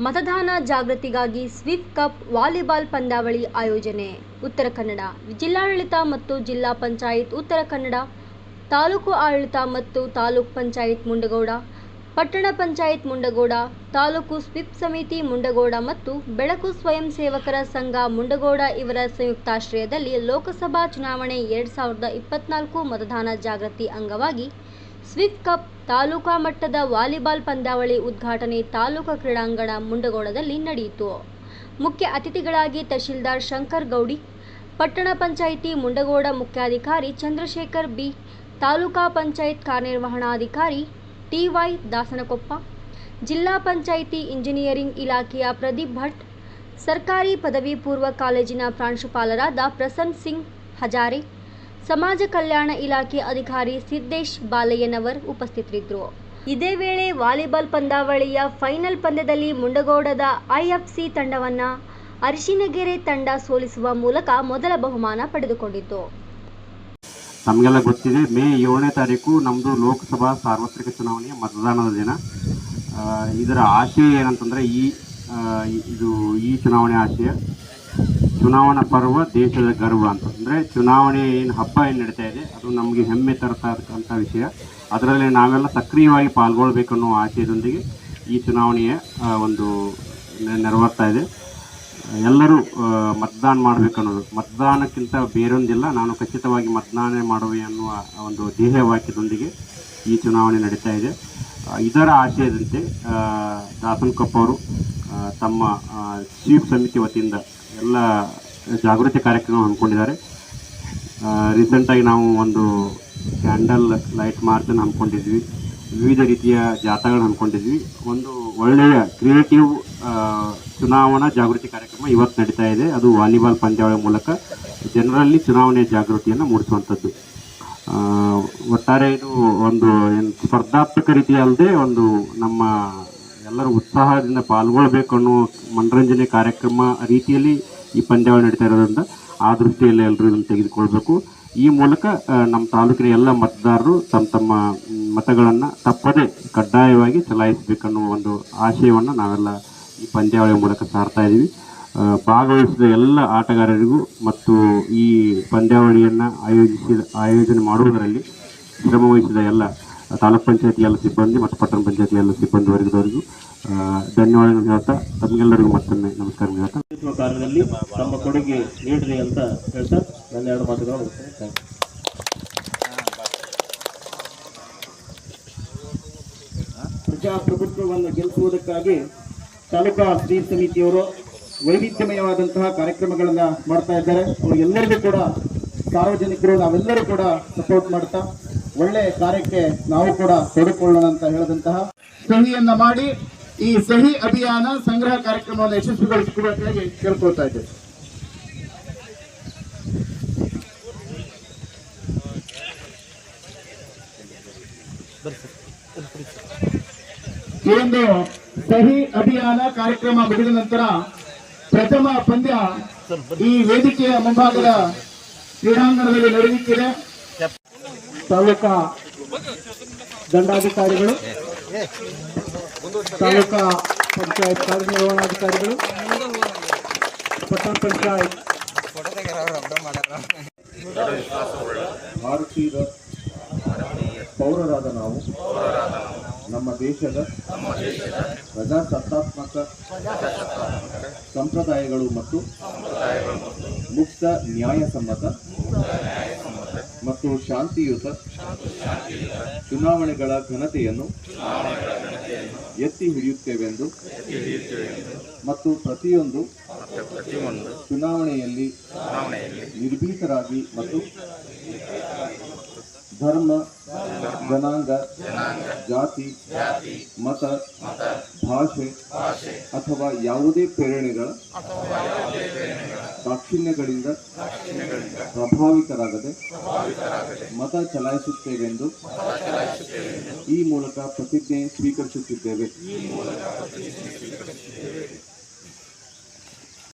ಮತದಾನ ಜಾಗೃತಿಗಾಗಿ sweep cup volleyball ಪಂದ್ಯಾವಳಿ ಆಯೋಜನೆ. ಉತ್ತರ ಕನ್ನಡ, ಜಿಲ್ಲಾಡಳಿತ ಮತ್ತು ಜಿಲ್ಲಾ ಪಂಚಾಯತ್ ಉತ್ತರ ಕನ್ನಡ, ತಾಲೂಕು ಆಡಳಿತ ಮತ್ತು ತಾಲೂಕ್ ಪಂಚಾಯತ್ ಮುಂಡಗೋಡ, ಪಟ್ಟಣ ಪಂಚಾಯತ್ ಮುಂಡಗೋಡ, ತಾಲೂಕು ಸ್ವಿಪ್ ಸಮಿತಿ ಮುಂಡಗೋಡ ಮತ್ತು ಬೆಳಕು ಸ್ವಯಂ ಸೇವಕರ ಸಂಘ ಮುಂಡಗೋಡ ಇವರ ಸಂಯುಕ್ತಾಶ್ರಯದಲ್ಲಿ ಲೋಕಸಭಾ ಚುನಾವಣೆ ಎರಡು ಸಾವಿರದ ಇಪ್ಪತ್ನಾಲ್ಕು ಮತದಾನ ಜಾಗೃತಿ ಅಂಗವಾಗಿ ಸ್ವಿಫ್ ಕಪ್ ತಾಲೂಕಾ ಮಟ್ಟದ ವಾಲಿಬಾಲ್ ಪಂದ್ಯಾವಳಿ ಉದ್ಘಾಟನೆ ತಾಲೂಕು ಕ್ರೀಡಾಂಗಣ ಮುಂಡಗೋಡದಲ್ಲಿ ನಡೆಯಿತು. ಮುಖ್ಯ ಅತಿಥಿಗಳಾಗಿ ತಹಶೀಲ್ದಾರ್ ಶಂಕರ್ ಗೌಡಿ, ಪಟ್ಟಣ ಪಂಚಾಯಿತಿ ಮುಂಡಗೋಡ ಮುಖ್ಯಾಧಿಕಾರಿ ಚಂದ್ರಶೇಖರ್ ಬಿ, ತಾಲೂಕಾ ಪಂಚಾಯತ್ ಕಾರ್ಯನಿರ್ವಹಣಾಧಿಕಾರಿ ಟಿವೈ ದಾಸನಕೊಪ್ಪ, ಜಿಲ್ಲಾ ಪಂಚಾಯಿತಿ ಇಂಜಿನಿಯರಿಂಗ್ ಇಲಾಖೆಯ ಪ್ರದೀಪ್ ಭಟ್, ಸರ್ಕಾರಿ ಪದವಿ ಪೂರ್ವ ಕಾಲೇಜಿನ ಪ್ರಾಂಶುಪಾಲರಾದ ಪ್ರಸನ್ನ ಸಿಂಗ್ ಹಜಾರೆ ಸಮಾಜ ಕಲ್ಯಾಣ ಇಲಾಖೆ ಅಧಿಕಾರಿ ಸಿದ್ದೇಶ್ ಬಾಲಯ್ಯನವರ್ ಉಪಸ್ಥಿತರಿದ್ದರು. ಇದೇ ವೇಳೆ ವಾಲಿಬಾಲ್ ಪಂದ್ಯಾವಳಿಯ ಫೈನಲ್ ಪಂದ್ಯದಲ್ಲಿ ಮುಂಡಗೋಡದ ಐಎಫ್ಸಿ ತಂಡವನ್ನು ಅರಿಶಿನಗೆರೆ ತಂಡ ಸೋಲಿಸುವ ಮೂಲಕ ಮೊದಲ ಬಹುಮಾನ ಪಡೆದುಕೊಂಡಿತು. ನಮಗೆಲ್ಲ ಗೊತ್ತಿದೆ, ಮೇ ಏಳನೇ ತಾರೀಕು ನಮ್ಮದು ಲೋಕಸಭಾ ಸಾರ್ವತ್ರಿಕ ಚುನಾವಣೆಯ ಮತದಾನದ ದಿನ. ಇದರ ಆಶಯ ಏನಂತಂದರೆ ಈ ಇದು ಈ ಚುನಾವಣೆ ಆಶಯ. ಚುನಾವಣಾ ಪರ್ವ ದೇಶದ ಗರ್ವ ಅಂತ. ಅಂದರೆ ಚುನಾವಣೆ ಏನು ಹಬ್ಬ ಏನು ನಡೀತಾ ಇದೆ, ಅದು ನಮಗೆ ಹೆಮ್ಮೆ ತರತಕ್ಕಂಥ ವಿಷಯ. ಅದರಲ್ಲಿ ನಾವೆಲ್ಲ ಸಕ್ರಿಯವಾಗಿ ಪಾಲ್ಗೊಳ್ಬೇಕನ್ನೋ ಆಶಯದೊಂದಿಗೆ ಈ ಚುನಾವಣೆಯ ಒಂದು ನೆರವರ್ತಾ ಇದೆ. ಎಲ್ಲರೂ ಮತದಾನ ಮಾಡಬೇಕನ್ನೋದು ಮತದಾನಕ್ಕಿಂತ ಬೇರೊಂದಿಲ್ಲ, ನಾನು ಖಚಿತವಾಗಿ ಮತದಾನ ಮಾಡುವೆ ಅನ್ನುವ ಒಂದು ಧ್ಯೇಯ ಈ ಚುನಾವಣೆ ನಡೀತಾ ಇದೆ. ಇದರ ಆಶಯದಂತೆ ದಾಸನ್ಕಪ್ಪ ದಾಸನ್ ಕಪ್ ಅವರು ತಮ್ಮ ಸ್ವೀಪ್ ಸಮಿತಿ ವತಿಯಿಂದ ಎಲ್ಲ ಜಾಗೃತಿ ಕಾರ್ಯಕ್ರಮ ಹಮ್ಮಿಕೊಂಡಿದ್ದಾರೆ. ರೀಸೆಂಟಾಗಿ ನಾವು ಒಂದು ಕ್ಯಾಂಡಲ್ ಲೈಟ್ ಮಾರ್ಚನ್ನು ಹಮ್ಮಿಕೊಂಡಿದ್ವಿ. ವಿವಿಧ ರೀತಿಯ ಜಾಥಾಗಳನ್ನು ಹಮ್ಮಿಕೊಂಡಿದ್ವಿ. ಒಂದು ಒಳ್ಳೆಯ ಕ್ರಿಯೇಟಿವ್ ಚುನಾವಣಾ ಜಾಗೃತಿ ಕಾರ್ಯಕ್ರಮ ಇವತ್ತು ನಡೀತಾ ಇದೆ. ಅದು ವಾಲಿಬಾಲ್ ಪಂದ್ಯಾವಳಿ ಮೂಲಕ ಜನರಲ್ಲಿ ಚುನಾವಣೆಯ ಜಾಗೃತಿಯನ್ನು ಮೂಡಿಸುವಂಥದ್ದು. ಒಟ್ಟಾರೆ ಇದು ಒಂದು ಸ್ಪರ್ಧಾತ್ಮಕ ರೀತಿಯಲ್ಲದೆ ಒಂದು ನಮ್ಮ ಎಲ್ಲರೂ ಉತ್ಸಾಹದಿಂದ ಪಾಲ್ಗೊಳ್ಬೇಕು ಅನ್ನೋ ಮನರಂಜನೆ ಕಾರ್ಯಕ್ರಮ ರೀತಿಯಲ್ಲಿ ಈ ಪಂದ್ಯಾವಳಿ ನಡೀತಾ ಇರೋದ್ರಿಂದ ಆ ದೃಷ್ಟಿಯಲ್ಲಿ ಎಲ್ಲರೂ ಇದನ್ನು ತೆಗೆದುಕೊಳ್ಬೇಕು. ಈ ಮೂಲಕ ನಮ್ಮ ತಾಲೂಕಿನ ಎಲ್ಲ ಮತದಾರರು ತಮ್ಮ ತಮ್ಮ ಮತಗಳನ್ನು ತಪ್ಪದೇ ಕಡ್ಡಾಯವಾಗಿ ಚಲಾಯಿಸಬೇಕನ್ನೋ ಒಂದು ಆಶಯವನ್ನು ನಾವೆಲ್ಲ ಈ ಪಂದ್ಯಾವಳಿ ಮೂಲಕ ಸಾರ್ತಾ ಇದ್ದೀವಿ ಭಾಗವಹಿಸಿದ ಎಲ್ಲ ಆಟಗಾರರಿಗೂ ಮತ್ತು ಈ ಪಂದ್ಯಾವಳಿಯನ್ನು ಆಯೋಜಿಸಿದ, ಆಯೋಜನೆ ಮಾಡುವುದರಲ್ಲಿ ಶ್ರಮವಹಿಸಿದ ಎಲ್ಲ ತಾಲೂಕ್ ಪಂಚಾಯತಿ ಎಲ್ಲ ಸಿಬ್ಬಂದಿ ಮತ್ತು ಪಟ್ಟಣ ಪಂಚಾಯತಿ ಎಲ್ಲ ಸಿಬ್ಬಂದಿ ವರ್ಗದವರಿಗೂ ಧನ್ಯವಾದಗಳು ಹೇಳ್ತಾ, ತಮಗೆಲ್ಲರಿಗೂ ಮತ್ತೊಮ್ಮೆ ನಮಸ್ಕಾರ ಹೇಳ್ತಾ. ಕಾರ್ಯದಲ್ಲಿ ತಮ್ಮ ಕೊಡುಗೆ ನೀಡ್ರಿ ಅಂತ ಹೇಳ್ತಾ ನನ್ನ ಎರಡು ಮಾತುಗಳು. ಪ್ರಜಾಪ್ರಭುತ್ವವನ್ನು ಗೆಲ್ಲಿಸುವುದಕ್ಕಾಗಿ ತಾಲೂಕಾ ಸ್ತ್ರೀ ಸಮಿತಿಯವರು ವೈವಿಧ್ಯಮಯವಾದಂತಹ ಕಾರ್ಯಕ್ರಮಗಳನ್ನು ಮಾಡ್ತಾ ಇದ್ದಾರೆ. ಅವರು ಎಲ್ಲರಿಗೂ ಕೂಡ ಸಾರ್ವಜನಿಕರು, ನಾವೆಲ್ಲರೂ ಕೂಡ ಸಪೋರ್ಟ್ ಮಾಡ್ತಾ ಒಳ್ಳೆ ಕಾರ್ಯಕ್ಕೆ ನಾವು ಕೂಡ ತೊಡಕೊಳ್ಳೋಣ ಅಂತ ಹೇಳದಂತಹ ಸಹಿಯನ್ನ ಮಾಡಿ ಈ ಸಹಿ ಅಭಿಯಾನ ಸಂಗ್ರಹ ಕಾರ್ಯಕ್ರಮವನ್ನು ಯಶಸ್ವಿಗೊಳಿಸಿಕೊಳ್ಳಬೇಕಾಗಿ ಕೇಳ್ಕೊಳ್ತಾ ಇದ್ದೇವೆ. ಈ ಸಹಿ ಅಭಿಯಾನ ಕಾರ್ಯಕ್ರಮ ಮುಗಿದ ನಂತರ ಪ್ರಥಮ ಪಂದ್ಯ ಈ ವೇದಿಕೆಯ ಮುಂಭಾಗದ ಕ್ರೀಡಾಂಗಣದಲ್ಲಿ ನಡೆಯುತ್ತಿದೆ. ತಾಲೂಕಾ ದಂಡಾಧಿಕಾರಿಗಳು, ತಾಲೂಕಾ ಪಂಚಾಯತ್ ಕಾರ್ಯನಿರ್ವಹಣಾಧಿಕಾರಿಗಳು, ಪಟ್ಟಣ ಪಂಚಾಯತ್. ಭಾರತೀಯ ಪೌರರಾದ ನಾವು, ನಮ್ಮ ದೇಶದ ಪ್ರಜಾಸತ್ತಾತ್ಮಕ ಸಂಪ್ರದಾಯಗಳು ಮತ್ತು ಮುಕ್ತ ನ್ಯಾಯಸಮ್ಮತ ಮತ್ತು ಶಾಂತಿಯುತ ಚುನಾವಣೆಗಳ ಘನತೆಯನ್ನು ಎತ್ತಿ ಹಿಡಿಯುತ್ತೇವೆಂದು ಮತ್ತು ಪ್ರತಿಯೊಂದು ಚುನಾವಣೆಯಲ್ಲಿ ನಿರ್ಭೀತರಾಗಿ ಮತ್ತು ಧರ್ಮ, ಜನಾಂಗ, ಜಾತಿ, ಮತ, ಭಾಷೆ ಅಥವಾ ಯಾವುದೇ ಪ್ರೇರಣೆಗಳ ದಾಕ್ಷಿಣ್ಯಗಳಿಂದ ಪ್ರಭಾವಿತರಾಗದೆ ಮತ ಚಲಾಯಿಸುತ್ತೇವೆಂದು ಈ ಮೂಲಕ ಪ್ರತಿಜ್ಞೆ ಸ್ವೀಕರಿಸುತ್ತಿದ್ದೇವೆ.